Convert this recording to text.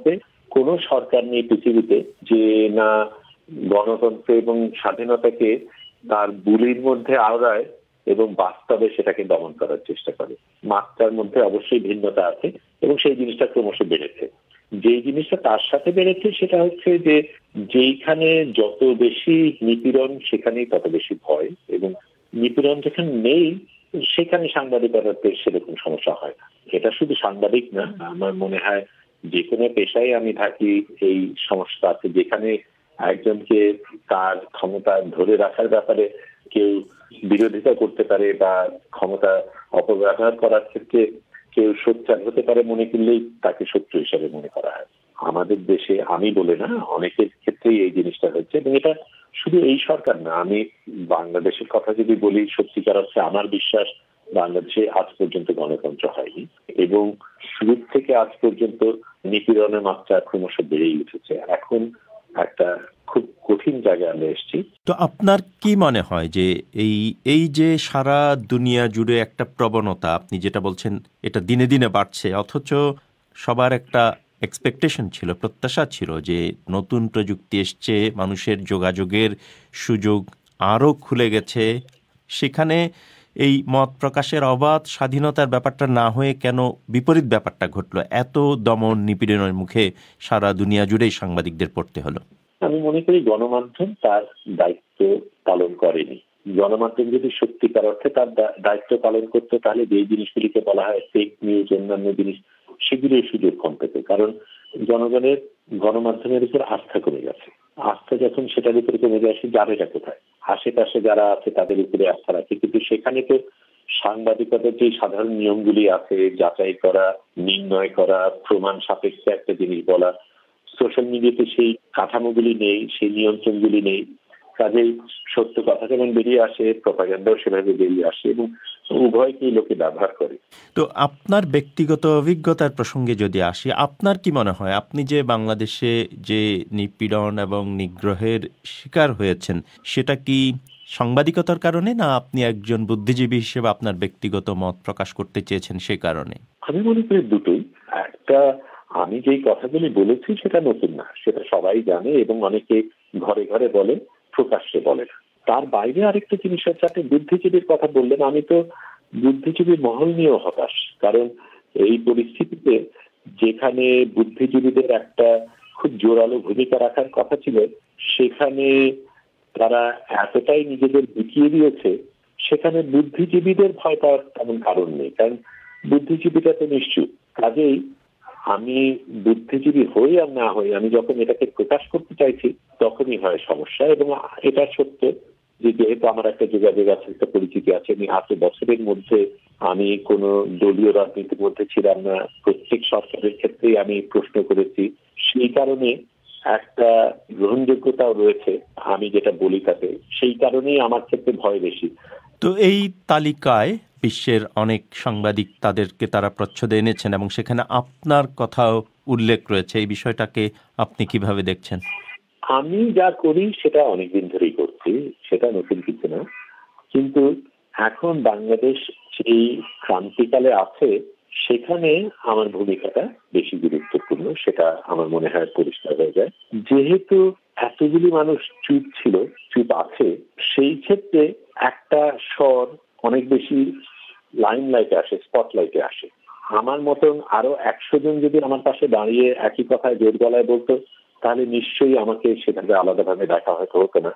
মতে, কোন সরকার নেই পৃথিবীতে যে না গণতন্ত্র এবং স্বাধীনতাকে তার বুলির মধ্যে আওড়ায় এবং বাস্তবে সেটাকে দমন করার চেষ্টা করে। মাত্রার মধ্যে অবশ্যই ভিন্নতা আছে এবং সেই জিনিসটা ক্রমশ বেড়েছে। যে জিনিসটা তার সাথে বেড়েছে সেটা হচ্ছে যে যেইখানে যত বেশি নিপীড়ন, সেখানেই তত বেশি ভয় এবং নিপীড়ন যেখানে নেই, সেখানে সাংবাদিকতাতে সেরকম সমস্যা হয় না। এটা শুধু সাংবাদিক না, আমার মনে হয় যে কোনো পেশায় আমি থাকি এই সমস্যা আছে। যেখানে একজনকে তার ক্ষমতা ধরে রাখার ব্যাপারে কেউ বিরোধিতা করতে পারে বা ক্ষমতা অপব্যবহার করার ক্ষেত্রে কেউ সোচ্চার হতে পারে মনে করলেই তাকে শত্রু হিসাবে মনে করা হয়। আমাদের দেশে আমি বলে না, অনেকের ক্ষেত্রেই এই জিনিসটা হচ্ছে এবং এটা শুধু এই সরকার না, আমি বাংলাদেশের কথা যদি বলি, সত্যিকার অর্থে আমার বিশ্বাস বাংলাদেশে আজ পর্যন্ত গণতন্ত্র হয়নি এবং শুরু থেকে আজ পর্যন্ত নিপীড়নের মাত্রা ক্রমশ বেড়েই উঠেছে। এখন একটা খুব কঠিন জায়গায় আমরা এসেছি। তো আপনার কি মনে হয় যে এই এই যে সারা দুনিয়া জুড়ে একটা প্রবণতা, আপনি যেটা বলছেন, এটা দিনে দিনে বাড়ছে, অথচ সবার একটা এক্সপেকটেশন ছিল, প্রত্যাশা ছিল যে নতুন প্রযুক্তি এসছে, মানুষের যোগাযোগের সুযোগ আরও খুলে গেছে। সেখানে এই মত প্রকাশের অবাধ স্বাধীনতার ব্যাপারটা না হয়ে কেন বিপরীত ব্যাপারটা ঘটলো? এত দমন নিপীড়নের মুখে সারা দুনিয়া জুড়েই সাংবাদিকদের পড়তে হলো। আমি মনে করি গণমাধ্যম তার দায়িত্ব পালন করেনি। গণমাধ্যম যদি সত্যিকার অর্থে তার দায়িত্ব পালন করতো, তাহলে যে জিনিসগুলিকে বলা হয় ফেক নিউজ অন্যান্য জিনিস সেগুলোই সুযোগ কম পেত। কারণ জনগণের গণমাধ্যমের উপর আস্থা কমে গেছে। আস্থা যখন সেটার উপরে কমে যায়, সে যাবে কোথায়? আশেপাশে যারা আছে তাদের উপরে আস্থা রাখে। কিন্তু সেখানে তো সাংবাদিকতার যে সাধারণ নিয়মগুলি আছে, যাচাই করা, নির্ণয় করা, প্রমাণ সাপেক্ষে একটা জিনিস বলা সোশ্যাল মিডিয়াতে সেই কাঠামোগুলি নেই, সেই নিয়ন্ত্রণগুলি নেই কাজেই সত্য কথা যেমন বেরিয়ে আসে প্রপাগান্ডাও সেভাবে বেরিয়ে আসে এবং উভয়কেই লোকে ব্যবহার করে। তো আপনার ব্যক্তিগত অভিজ্ঞতার প্রসঙ্গে যদি আসি আপনার কি মনে হয়? আপনি যে বাংলাদেশে যে নিপীড়ন এবং নিগ্রহের শিকার হয়েছেন সেটা কি সাংবাদিকতার কারণে না আপনি একজন বুদ্ধিজীবী হিসেবে আপনার ব্যক্তিগত মত প্রকাশ করতে চেয়েছেন সে কারণে? আমি মনে করি দুটোই। একটা আমি যেই কথাগুলি বলেছি সেটা নতুন না সেটা সবাই জানে এবং অনেকে ঘরে ঘরে বলে। প্রকাশ্যে বলে না তার বাইরে আরেকটা জিনিস হচ্ছে, আপনি বুদ্ধিজীবীর কথা বললেন, আমি তো বুদ্ধিজীবীর মহল নিয়েও হতাশ। কারণ এই পরিস্থিতিতে যেখানে বুদ্ধিজীবীদের একটা খুব জোরালো ভূমিকা রাখার কথা ছিল, সেখানে তারা এতটাই নিজেদের বিকিয়ে দিয়েছে, সেখানে বুদ্ধিজীবীদের ভয় পাওয়ার তেমন কারণ নেই। কারণ বুদ্ধিজীবীটা তো নিশ্চুপ। কাজেই আমি বুদ্ধিজীবী হই আর না হই, আমি যখন এটাকে প্রকাশ করতে চাইছি, তখনই হয় সমস্যা। এবং এটা সত্য যে যেহেতু আমার একটা যোগাযোগ আছে, একটা পরিচিতি আছে, আমি আট বছরের মধ্যে আমি কোন দলীয় রাজনীতির মধ্যে ছিলাম না। প্রত্যেক সরকারের ক্ষেত্রেই আমি প্রশ্ন করেছি। সেই কারণে একটা গ্রহণযোগ্যতাও রয়েছে, আমি যেটা বলি তাতে। সেই কারণেই আমার ক্ষেত্রে ভয় বেশি। তো এই তালিকায় বিশ্বের অনেক সাংবাদিক তাদেরকে তারা প্রচ্ছদে এনেছেন এবং সেখানে আপনার কথাও উল্লেখ রয়েছে। এই বিষয়টাকে আপনি কীভাবে দেখছেন? আমি যা করি সেটা অনেকদিন ধরেই করছি, সেটা নতুন কিছু না। কিন্তু এখন বাংলাদেশ সেই ক্রান্তিকালে আছে, সেখানে আমার ভূমিকাটা বেশি গুরুত্বপূর্ণ, সেটা আমার মনে হয় পরিষ্কার হয়ে যায়। যেহেতু এতগুলি মানুষ চুপ ছিল চুপ আছে। সেই ক্ষেত্রে একটা স্বর অনেক বেশি লাইন লাইটে আসে স্পটলাইটে আসে। আমার মতন আরও একশো জন যদি আমার পাশে দাঁড়িয়ে একই কথায় জোর গলায় বলতো, তাহলে নিশ্চয়ই আমাকে সেভাবে আলাদাভাবে দেখা হয়তো হতো না।